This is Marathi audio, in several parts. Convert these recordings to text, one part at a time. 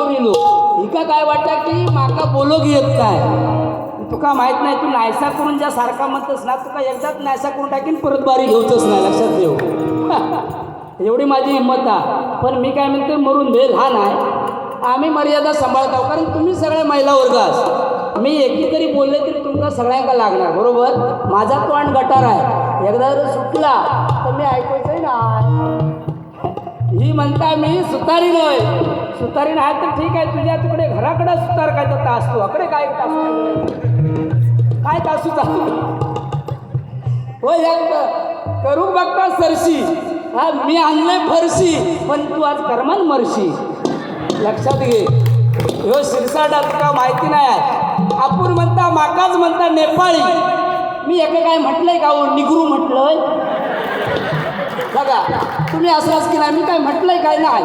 हिका जोडिलो हिका काय वाटतं की माका बोलोग येत काय? तुका माहीत नाही तू नायसा करून ज्या सारखा म्हणतस ना तुका एकदाच नायसा करून टाकीन परत बारी घेऊच नाही लक्षात ठेव. एवढी माझी हिंमत आहे पण मी काय म्हणते मरून दे हा आहे आम्ही मर्यादा सांभाळत आहोत कारण तुम्ही सगळ्या महिला वर्ग मी एकी तरी बोलले तरी तुमका सगळ्यांका लागणार बरोबर? माझा तोंड गटार आहे. एकदा जर सुटला तर मी ऐकायचंही ना. ही म्हणता मी सुतारी नव्हे. सुतारी नाही तर ठीक आहे तुझ्या तिकडे घराकडे सुतार काय तर तास तू. अकडे काय तास काय तासू तासू हो करू बघता सरशी. हा मी आणले फरशी पण तू आज कर्मान मरशी. लक्षात घे. ह्यो शिरसाडा तुका माहिती नाही आहे. आपण म्हणता माकाच म्हणता नेपाळी. मी एका काय म्हटलंय का हो? निगरू म्हटलंय. बघा तुम्ही असलाच की नाही मी काय म्हटलंय काय नाही.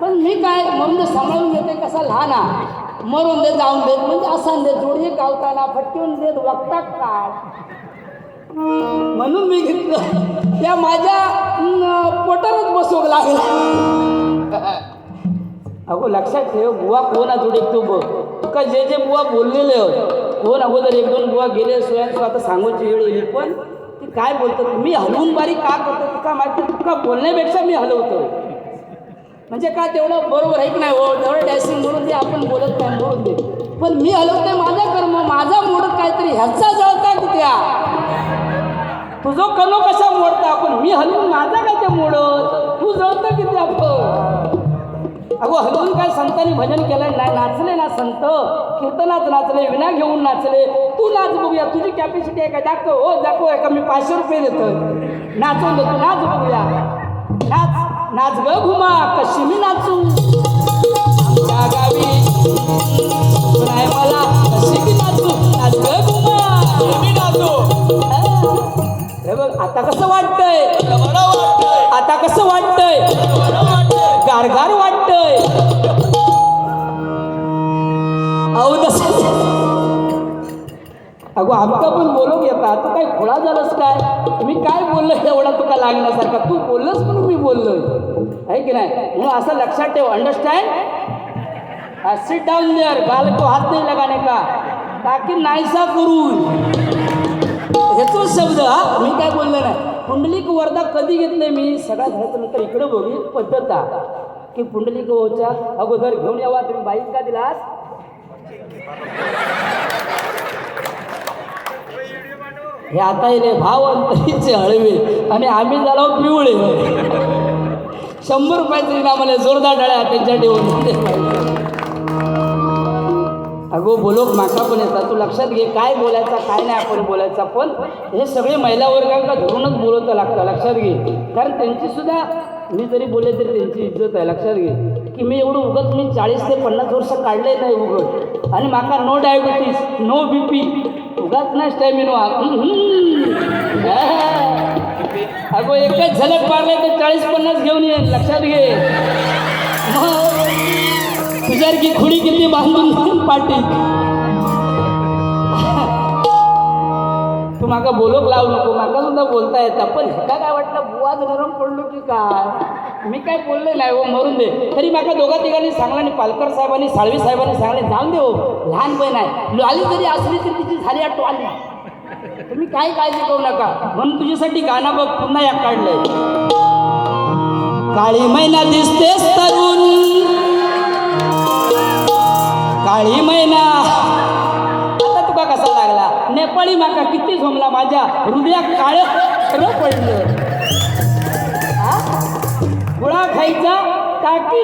पण मी काय म्हणून सांभाळून घेते कसा लहान आहे? मरून दे जाऊन देत म्हणजे असं देत जोडी गावताना फटकून देत वागतात काय म्हणून मी घेतलं. त्या माझ्या न, पोटारच बसवक लागला. अगो लक्षात ठेव बुवा कोण जोडे तू बघ. तुका जे जे बुवा बोललेले होत कोण अगोदर एक दोन बुवा गेले स्वयं आता सांगूची वेळ येईल पण ती काय बोलतात? मी हलवून बारीक का करतो? तुका माहिती तुका बोलण्यापेक्षा मी हलवतो म्हणजे काय तेवढं बरोबर आहे की नाही? हो तेवढं डॅसिंग म्हणून दे आपण बोलत नाही म्हणून दे. पण मी हलवते माझा कर्म माझा मोडत काहीतरी ह्याचा जळता त्या? तुझं कनो कसा मोडता आपण? मी हलवून माझा काय ते मोडत? तू जळतं किती आपण? अगो हलवून काय संतांनी भजन केलं नाही नाचले ना संत. कीर्तनात नाचले विना घेऊन नाचले. तू नाच बघूया तुझी कॅपॅसिटी आहे का? दाखव. हो दाखव आहे का मी पाचशे रुपये देतो नाचून देतो नाच बघूया. नाच. नाच ग घुमा कशी मी नाचू? आमच्या गावी नाही मला कशी की नाचू? नाच ग घुमा. मी हे. बघ आता कसं वाटतंय? आता कसं वाटतंय. गारगार वाटतंय. अगो आमका पण बोलून येता तू काय खोळा झालंस काय? मी काय बोललो एवढा तुका लागण्यासारखा? तू बोललंस म्हणून मी बोललोय. आहे की नाही? म्हणून असं लक्षात ठेव अंडरस्टँड सिट डाऊन देअर बालको हात नाही लगाने का? ताकी नाहीसा करून. ह्याचोच शब्द हा. मी काय बोललो नाही. पुंडलिक वर्धा कधी घेतले मी? सगळ्या झाल्याच्यानंतर इकडे बघी. पद्धत की पुंडलिक ओच्या अगोदर घेऊन यावा. तुम्ही बाईक का दिलास? हे आता येले भाव अंतरीचे हळवे आणि आम्ही झालो पिवळे. शंभर रुपयाचे आम्हाला जोरदार डळ्या त्यांच्या ठेवून. अगो बोलोक माका पण येतात. तू लक्षात घे काय बोलायचा काय नाही आपण बोलायचा. पण हे सगळे महिला वर्गांना धरूनच बोलवतं लागतं लक्षात घे. कारण त्यांची सुद्धा मी जरी बोलले तरी त्यांची इज्जत आहे लक्षात घे. की मी एवढं उगत मी चाळीस ते पन्नास वर्ष काढले नाही उगत आणि माका no diabetes no B P उगाच नाही स्टॅमिनो अगो एकच झलक मारले तर चाळीस पन्नास घेऊन ये लक्षात घे. मग की खुडी किती बांधून पाठी? तू माका बोलोक लावू नको माका सुद्धा बोलता येतं पण ह्याका काय वाटलं नरम पडलो की काय? मी काय बोलले नाही हो मरून दे. तरी माका दोघा तिघांनी सांगला आणि पालकर साहेबांनी साळवी साहेबांनी सांगले जाऊन दे हो लहान बहीण आहे. लाली जरी असली तरी तिची झाली आठवण आली. तुम्ही काय काळजी करू नका. म्हणून तुझ्यासाठी गाणं बघ पुन्हा या काढलंय. काळी मैना दिसतेस तरुण. काळी मैना. आता तुका कसा लागला? नेपाळी माका किती झोमला माझ्या? हृदयात काळ खरं पडलं. गुळा खायचा टाकी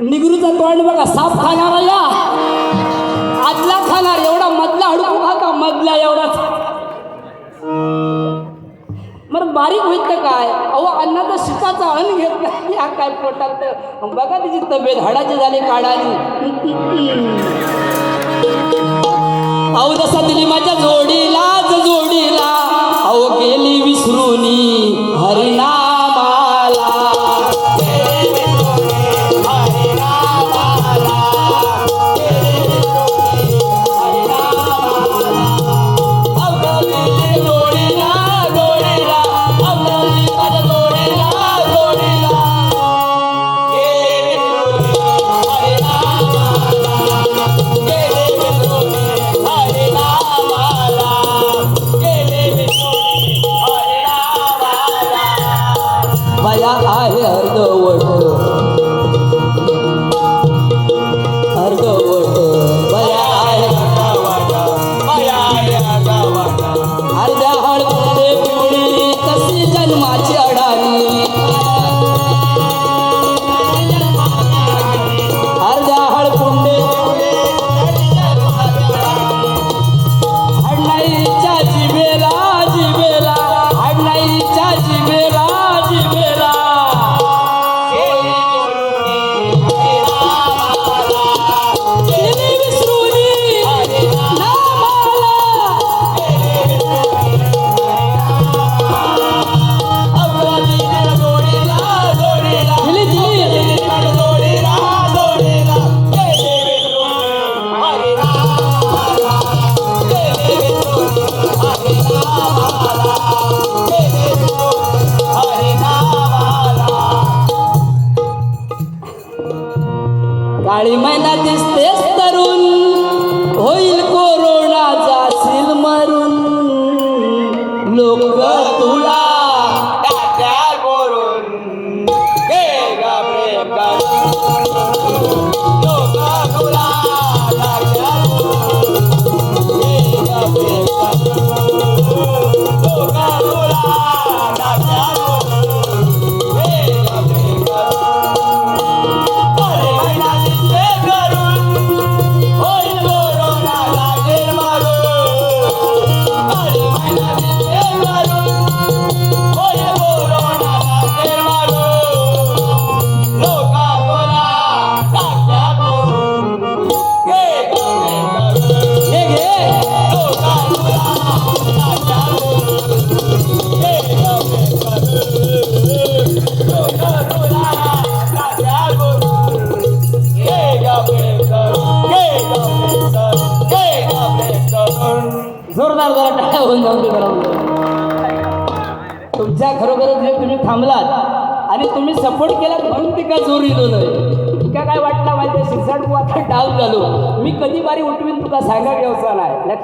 निगरूचा तोंड बघा साप खाणारा या. आतला खाणार एवढा मधला हडू खाता मधला एवढाच मग बारीक होईल तर काय? अहो अन्नाचा शिकाचा अन्न घेत नाही काय पोटात तर. बघा तिची तब्येत हाडाची झाली काढाली. अहो जसा दिली माझ्या जोडीला जोडीला अहो गेली विसरून हरिणा काळी महिना दिसतेस तरुण होईल कोरोना जाशील मरून. लोक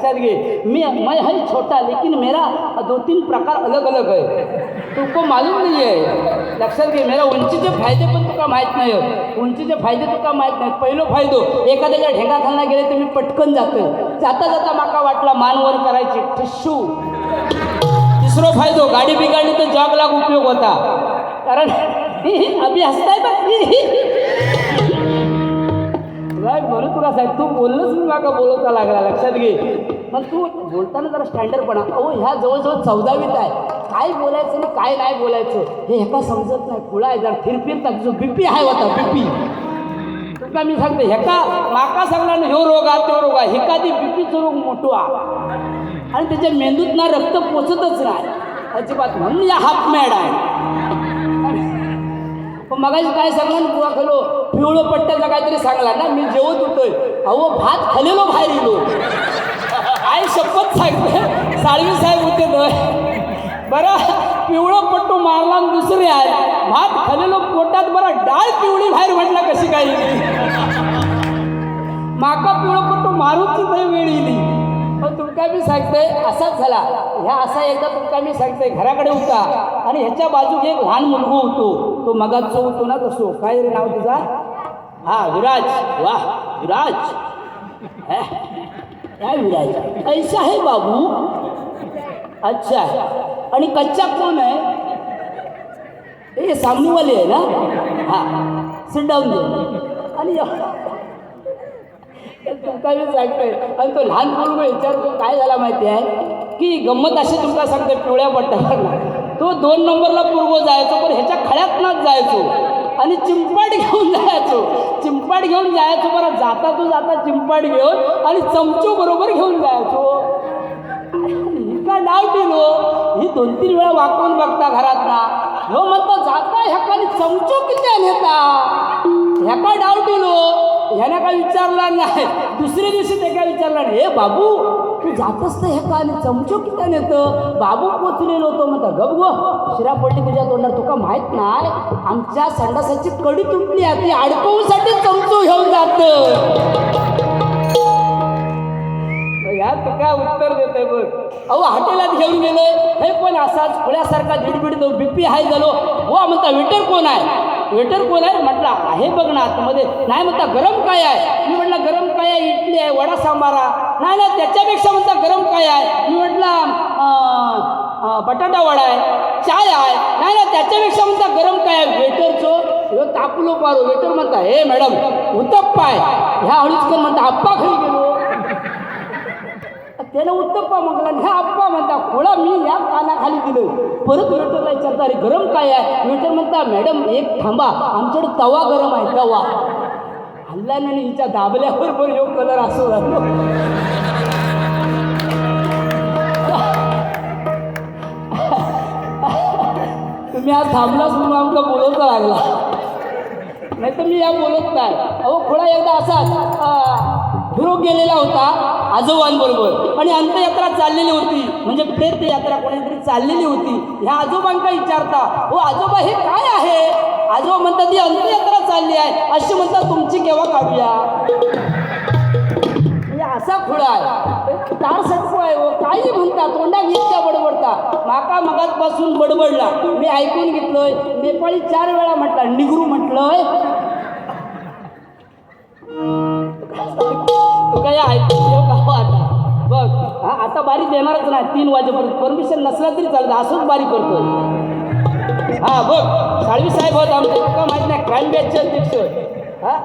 नाही लक्षात घे मी मैं है छोटा लेकिन मेरा दो तीन प्रकार अलग अलग है तुको मालूम नाही आहे. लक्षात घे मेरा उंचीचे फायदे पण तुका माहीत नाही आहे. उंचीचे फायदे तुका माहीत नाही. पहिलो फायदो एखाद्याच्या ढेंगा खालना गेले तर मी पटकन जातो जाता जाता माका वाटला मानवर करायची. ठिशू. तिसरो फायदो गाडी बिघडली तर जॉग उपयोग होता. कारण अभि हसताय बघ काय तुला साहेब तू बोललंच मी माका बोलवता लागला. लक्षात घे. मग तू बोलताना जरा स्टँडर्डपणा अहो ह्या जवळजवळ चौदावीत आहे. काय बोलायचं आणि काय नाही बोलायचं हे ह्याका समजत नाही. पुढा आहे जरा. फिरफिरता जो बीपी आहे होता बीपी. तुका मी सांगते हेका माका सांगणार ह्यो रोग आहे तो रोग आहे. हेका ती बीपीचं रोग मोठो आहे. आणि त्याच्या मेंदूत ना रक्त पोचतच नाही. अजिबात म्हणून या हाफ मॅड आहे. पण मगाशी काय सांगला ना बुवा खलो? पिवळं पट्ट्याचा काहीतरी सांगला ना मी जेवत होतोय. अहो भात खालेलो बाहेर येलो काय शपथ सांगते. साळवी साहेब होते तर बरं पिवळं पट्टू मारला दुसरी दुसरे आहे. भात खालेलो पोटात बरं डाळ पिवळी बाहेर म्हटला कशी काय माका पिवळं पट्टू मारूच नाही वेळ येईल. पण तुमका मी सांगतोय असाच झाला. ह्या असा एकदा तुमका मी सांगते घराकडे होता आणि ह्याच्या बाजूक एक लहान मुलगो होतो. तो मगात होतो ना तसो काय रे नाव तुझा? हा विराज. वा विराज. काय विरायचा ऐसा आहे बाबू. अच्छा. आणि कच्चा कोण आहे? हे सांगूवाले आहे ना? हा. सिट डाऊन दे. आणि तुमका मी सांगतोय? आणि तो लहान मुलगा विचारतो काय झाला माहिती आहे? की गंमत अशी तुमका सांगते पिवळ्या पट्ट्याला तो दोन नंबरला पूर्व जायचो पण ह्याच्या खळ्यातनंच जायचो. आणि चिंपाट घेऊन जायचो. चिंपाट घेऊन जायचो बरं जाता तो जाता चिंपाट घेऊन आणि चमचो बरोबर घेऊन जायचो. ही काय डाव दिलो ही दोन तीन वेळा वाकवून बघता घरात ना हो म्हणतो जाता ह्याकाने चमचो किती नेता ह्याका डाव दिलो ह्याने काय विचारला नाही. दुसऱ्या दिवशी ते काय विचारला नाही. हे बाबू तू जातच तर का आणि चमचो किती नेतं? बाबू पोचलेलो होतो. म्हणता गप गो शिरा पडली तुझ्या तोंडात तुका माहीत नाही आमच्या संडासाची कडी तुटली आहे. ती अडकवूसाठी चमचो घेऊन जातं. या तुका उत्तर देतोय बघ? अहो हॉटेलात घेऊन गेलोय. हे पण असाच पुण्यासारखा दिडबिड बीपी हाय झालो. हो म्हणता वेटर कोण आहे? वेटर कोण आहे म्हटलं आहे बघ ना आतमध्ये. नाही म्हणता गरम काय आहे? मी म्हटलं गरम काय आहे? इडली आहे वडा सांबारा नाही नाही त्याच्यापेक्षा म्हणता गरम काय आहे? मी म्हटलं बटाटा वडा आहे चाय आहे. नाही ह्याच्यापेक्षा म्हणता गरम काय आहे? वेटरचो. ह्यो तापलो पारो वेटर म्हणता हे मॅडम उत्तप्पा आहे. ह्या हळूच कर म्हणता आप्पा खाली गेलो. त्याला उत्तप्पा म्हटला ह्या आप्पा म्हणता खोळा मी या कानाखाली दिलं परत वेटरला विचारता अरे गरम काय आहे? वेटर म्हणता मॅडम एक थांबा आमच्याकडे तवा गरम आहे तवा. हल्ला नाही हिच्या दाबल्यावर पण ह्यो कलर असो झालो. तुम्ही आज थांबलाच म्हणून आमचा बोलवता लागला. नाही तर मी या बोलत नाही. अहो खोळा एकदा असाच. फिरोग गेलेला होता आजोबांबरोबर. आणि अंत्ययात्रा चाललेली होती. म्हणजे प्रेत यात्रा कोणीतरी चाललेली होती. ह्या आजोबांका विचारता हो आजोबा हे काय आहे? आजोबा म्हणतात ही अंत्ययात्रा चालली आहे. अशी म्हणतात तुमची केव्हा काढूया? असा खुळा आहे. तार सटको आहे हो. काही म्हणता तोंडा इतक्या बडबडता. माका मगातपासून बडबडला. मी ऐकून घेतलोय. नेपाळी चार वेळा म्हटला निगरू म्हटलंय. तो काय ऐकून घेऊ का हो आता? बघ हा आता बारी देणारच नाही तीन वाजेपर्यंत. परमिशन नसला तरी चालत असंच बारी करतो हा बघ साळवी साहेब होत आमचे तुका माहीत नाही क्राईम बॅचचे अध्यक्ष. हा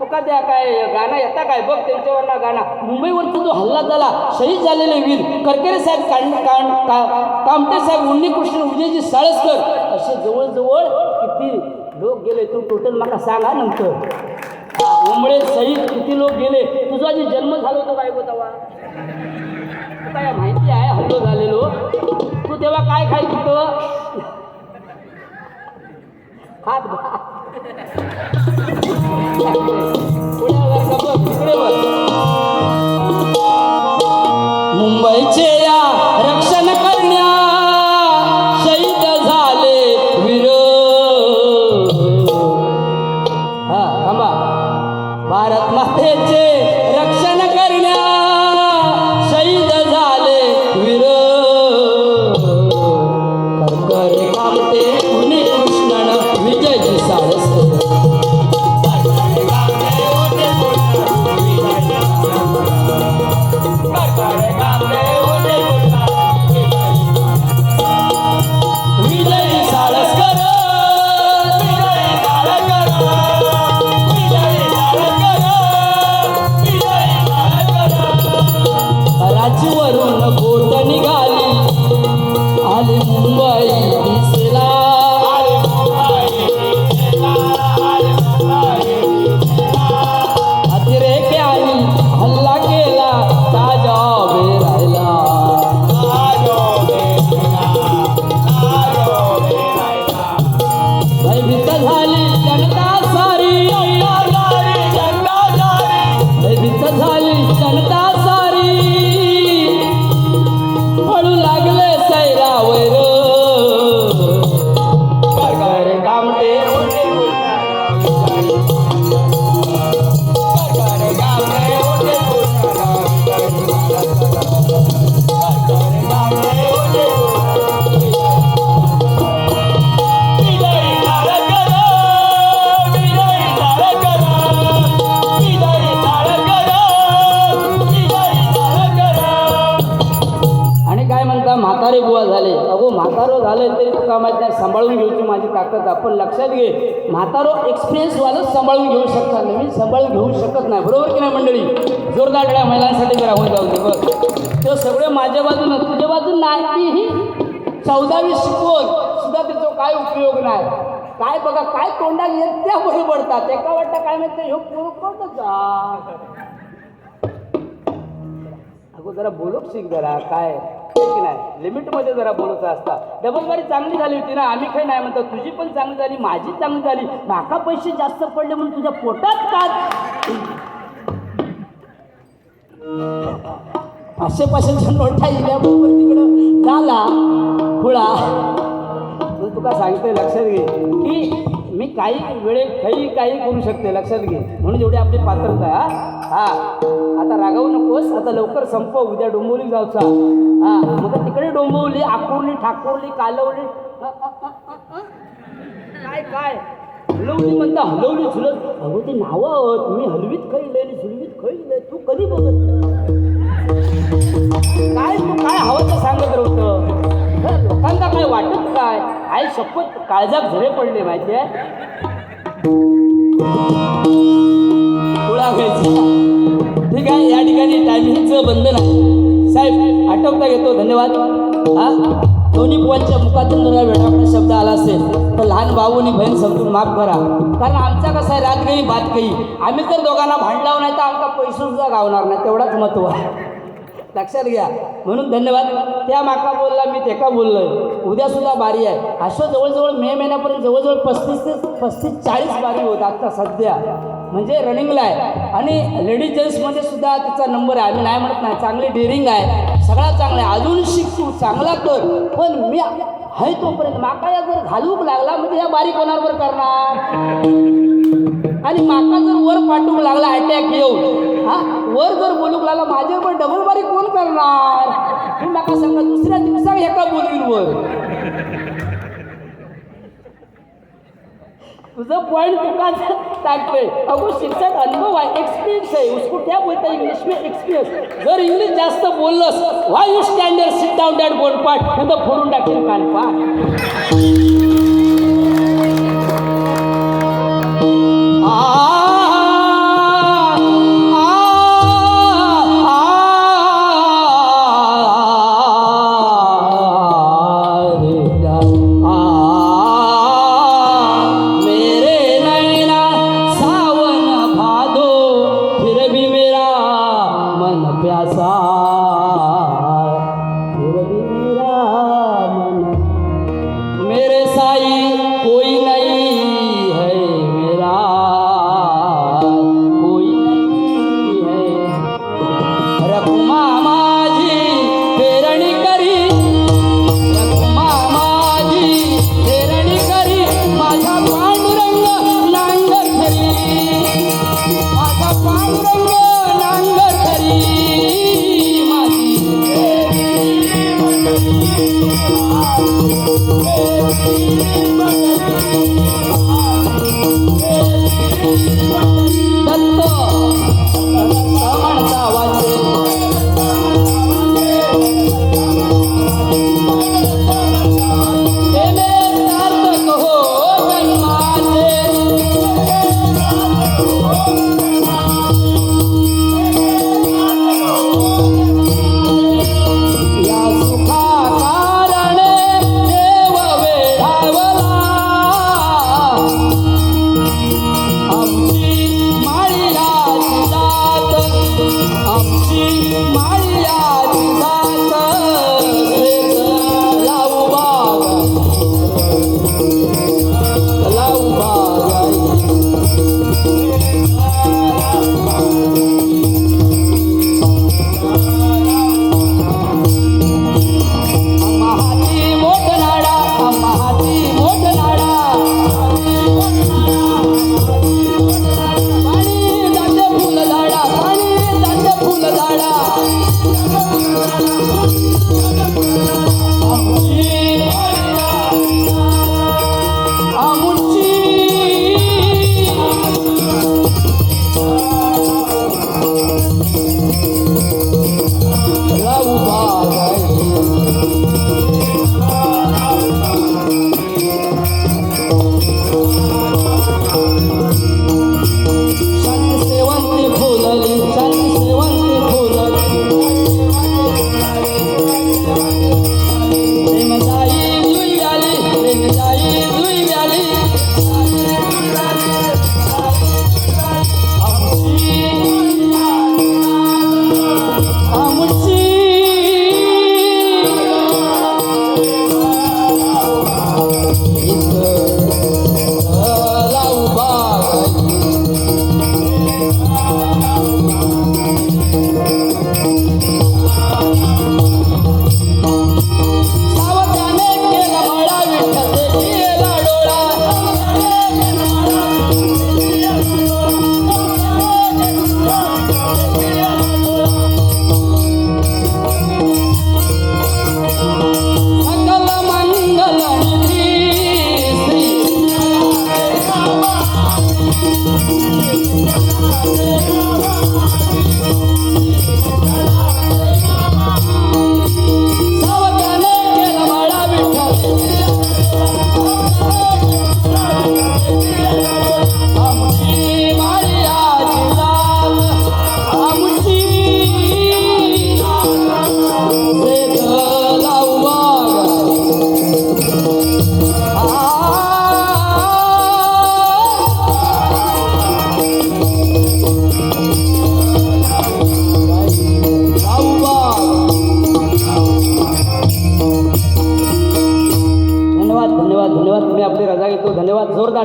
तुका त्या काय गाणं येता काय? बघ त्यांच्यावर ना गाणं. मुंबईवरचा जो हल्ला झाला शहीद झालेले वीर करकरे साहेब कांड कांड का कामटे साहेब उन्नीकृष्ण उदयजी साळसकर असे जवळजवळ किती लोक गेले तू टोटल मला सांगा नंतर. उमळे सहित किती लोक गेले? तुझा जे जन्म झाला होता काय गोतावा काय माहिती आहे हल्लो झालेलो. तू तेव्हा काय खाय होतं हात भा. पुढे मुंबईचे म्हातारो झालं तरी तुका माहिती नाही सांभाळून घेऊची माझी ताकद. आपण लक्षात घे म्हातारो एक्सपिरियन्सवालं सांभाळून घेऊ शकता नवीन सांभाळून घेऊ शकत नाही. बरोबर की नाही मंडळी? जोरदार टाळ्या महिलांसाठी मी राहून जाऊ दे बघ तो सगळं माझ्या बाजूनं तुझ्या बाजून नाही चौदावी शिकवून सुद्धा त्याचा काय उपयोग नाही. काय बघा काय तोंडात येत त्या पडतात. एका वाटतं काय माहिती ह्यो पोरं जा. अगो जरा बोलूक शिक जरा काय? की नाही? लिमिटमध्ये जरा बोलत असता. डबल चांगली झाली होती ना? आम्ही काही नाही म्हणतो. तुझी पण चांगली झाली माझी चांगली झाली. माका पैसे जास्त पडले म्हणून तुझ्या पोटात का पाचशे पाचशेच्या नोटा इल्याबरोबर तिकडं झाला. खुळा. म्हणून तुका सांगते लक्षात घे. की मी काही वेळे काही काही करू शकते लक्षात घे. म्हणून एवढी आपली पात्रता हा. हा. आता रागावू नकोस आता लवकर संपव उद्या डोंबवली जाऊचा हा. मग तिकडे डोंबवली आकुरली ठाकुरली कालवली. काय काय? हलवली म्हणता हलवली झुलत. अगो ते नावं आहोत. मी हलवीत खाईल आणि झुलवीत खाईल तू कधी बघत काय तू काय हवं तर सांगत राहतं? हं, लोकांना काय वाटत काय? आई शपथ काळजात झरे पडले माहिती आहे ठीक आहे या ठिकाणी टायमिंगचं बंधन आहे. साहेब आठवता घेतो. धन्यवाद. हा? दोन्ही पोवांच्या मुखातून जर वेळापडा शब्द आला असेल तर लहान भाऊ आणि बहीण समजून माफ करा. कारण आमचा कसा आहे रात काही बात काही आम्ही तर दोघांना भांडलाव नाही तर आमचा पैसे सुद्धा गावणार नाही. तेवढाच महत्त्व आहे. लक्षात घ्या. म्हणून धन्यवाद. त्या माका बोलला मी ते का बोललोय उद्यासुद्धा बारी आहे. अशा जवळजवळ मे महिन्यापर्यंत जवळजवळ पस्तीस ते पस्तीस चाळीस बारी होत आता सध्या. म्हणजे रनिंगला आहे. आणि लेडीज जेंट्समध्ये सुद्धा तिचा नंबर आहे. आम्ही नाही म्हणत नाही. चांगली डेअरिंग आहे. सगळा चांगला आहे. अजून शिक तू चांगला कर. पण मी आहे तोपर्यंत माका या जर घालूक लागला म्हणजे या बारी कोणावर करणार? आणि माका जर वर पाठवूक लागला अटॅक येऊन हा? वर जर बोलूक लागला माझ्यावर बोलणार? बारी मी माका सांगा दुसऱ्या दिवसाक एका बोलवीन वर तुझं पॉईंट तुका टाकतोय अगो शिक्षक अनुभव आहे एक्सपिरियन्स आहे. उसको क्या बोलता इंग्लिश में एक्सपिरियन्स जर इंग्लिश जास्त बोललंस why you standard sit down that गोलपाट नाही तर फोडून टाकेल कानपाट भी मेरा मन प्यासा।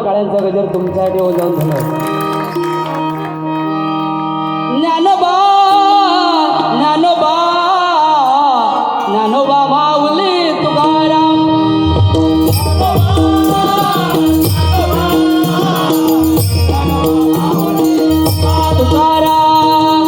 काळ्यांचा गजर तुमच्यासाठी होऊन जाऊन धन्यवाद ज्ञानोबा ज्ञानोबा ज्ञानोबा माऊली तुकाराम. तुकाराम.